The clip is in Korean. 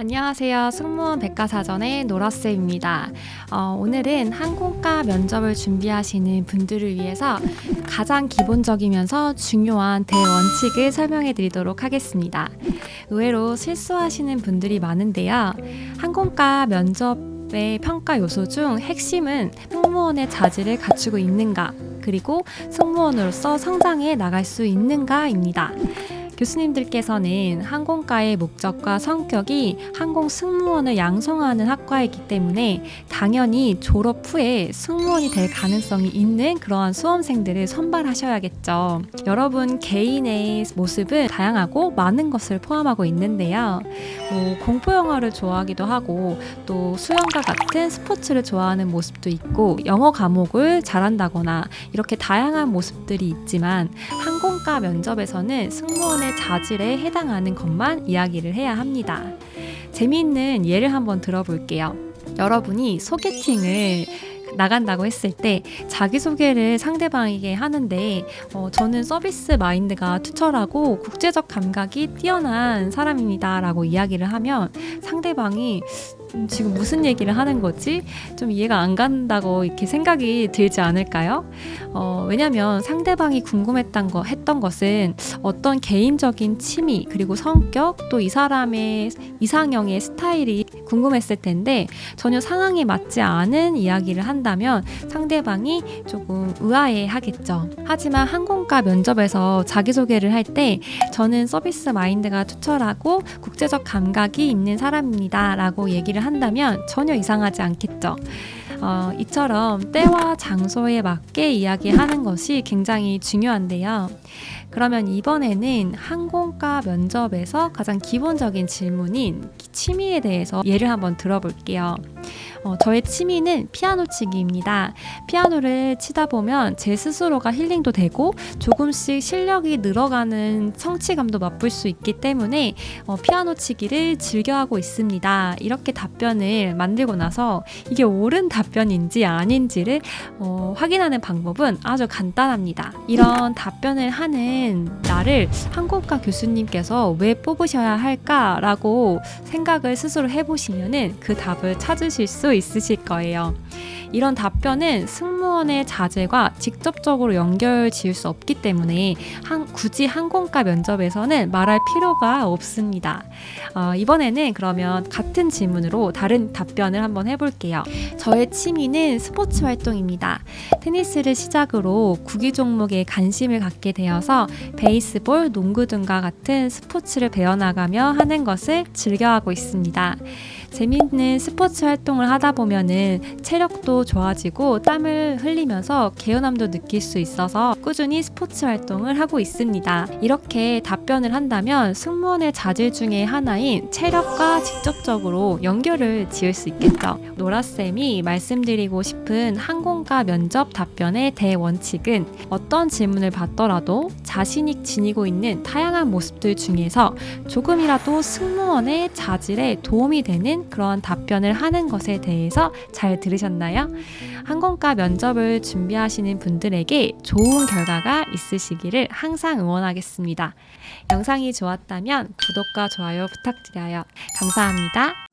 안녕하세요. 승무원 백과사전의 노라쌤입니다. 어, 오늘은 항공과 면접을 준비하시는 분들을 위해서 가장 기본적이면서 중요한 대원칙을 설명해 드리도록 하겠습니다. 의외로 실수하시는 분들이 많은데요. 항공과 면접 의 평가 요소 중 핵심은 승무원의 자질을 갖추고 있는가, 그리고 승무원으로서 성장해 나갈 수 있는가입니다. 교수님들께서는 항공과의 목적과 성격이 항공 승무원을 양성하는 학과이기 때문에 당연히 졸업 후에 승무원이 될 가능성이 있는 그러한 수험생들을 선발하셔야겠죠. 여러분 개인의 모습은 다양하고 많은 것을 포함하고 있는데요. 뭐 공포 영화를 좋아하기도 하고 또 수영과 같은 스포츠를 좋아하는 모습도 있고 영어 과목을 잘한다거나 이렇게 다양한 모습들이 있지만 항공 과 면접에서는 승무원의 자질에 해당하는 것만 이야기를 해야 합니다. 재미있는 예를 한번 들어볼게요. 여러분이 소개팅을 나간다고 했을 때 자기소개를 상대방에게 하는데 어, 저는 서비스 마인드가 투철하고 국제적 감각이 뛰어난 사람입니다 라고 이야기를 하면 상대방이 음, 지금 무슨 얘기를 하는 거지? 좀 이해가 안 간다고 이렇게 생각이 들지 않을까요? 어, 왜냐면 상대방이 궁금했던 거, 했던 것은 어떤 개인적인 취미, 그리고 성격, 또 이 사람의 이상형의 스타일이 궁금했을 텐데 전혀 상황에 맞지 않은 이야기를 한다면 상대방이 조금 의아해 하겠죠. 하지만 항공과 면접에서 자기소개를 할 때 저는 서비스 마인드가 투철하고 국제적 감각이 있는 사람입니다. 라고 얘기를 한다면 전혀 이상하지 않겠죠. 어, 이처럼 때와 장소에 맞게 이야기하는 것이 굉장히 중요한데요. 그러면 이번에는 항공과 면접에서 가장 기본적인 질문인 취미에 대해서 예를 한번 들어볼게요. 어, 저의 취미는 피아노 치기입니다. 피아노를 치다 보면 제 스스로가 힐링도 되고 조금씩 실력이 늘어가는 성취감도 맛볼 수 있기 때문에 어, 피아노 치기를 즐겨하고 있습니다. 이렇게 답변을 만들고 나서 이게 옳은 답변인지 아닌지를 어, 확인하는 방법은 아주 간단합니다. 이런 답변을 하는 나를 항공과 교수님께서 왜 뽑으셔야 할까라고 생각을 스스로 해보시면은 그 답을 찾으실 수 있으실 거예요. 이런 답변은 승무원의 자질과 직접적으로 연결 지을 수 없기 때문에 한, 굳이 항공과 면접에서는 말할 필요가 없습니다. 어, 이번에는 그러면 같은 질문으로 다른 답변을 한번 해볼게요. 저의 취미는 스포츠 활동입니다. 테니스를 시작으로 구기 종목에 관심을 갖게 되어서 베이스볼, 농구 등과 같은 스포츠를 배워나가며 하는 것을 즐겨하고 있습니다. 재미있는 스포츠 활동을 하다 보면은 체력도 좋아지고 땀을 흘리면서 개운함도 느낄 수 있어서 꾸준히 스포츠 활동을 하고 있습니다. 이렇게 답변을 한다면 승무원의 자질 중에 하나인 체력과 직접적으로 연결을 지을 수 있겠죠. 노라쌤이 말씀드리고 싶은 항공과 면접 답변의 대원칙은 어떤 질문을 받더라도 자신이 지니고 있는 다양한 모습들 중에서 조금이라도 승무원의 자질에 도움이 되는 그러한 답변을 하는 것에 대해서 잘 들으셨나요? 항공과 면접을 준비하시는 분들에게 좋은 결과가 있으시기를 항상 응원하겠습니다. 영상이 좋았다면 구독과 좋아요 부탁드려요. 감사합니다.